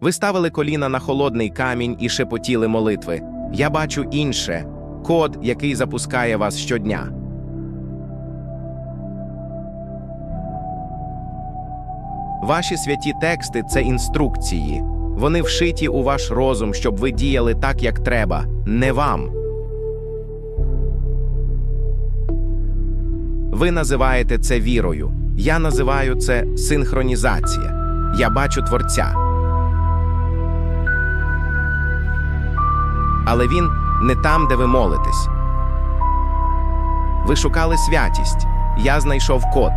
Ви ставили коліна на холодний камінь і шепотіли молитви. Я бачу інше код, який запускає вас щодня. Ваші святі тексти це інструкції. Вони вшиті у ваш розум, щоб ви діяли так, як треба, не вам. Ви називаєте це вірою. Я називаю це синхронізація. Я бачу творця. Але він не там, де ви молитесь. Ви шукали святість. Я знайшов код.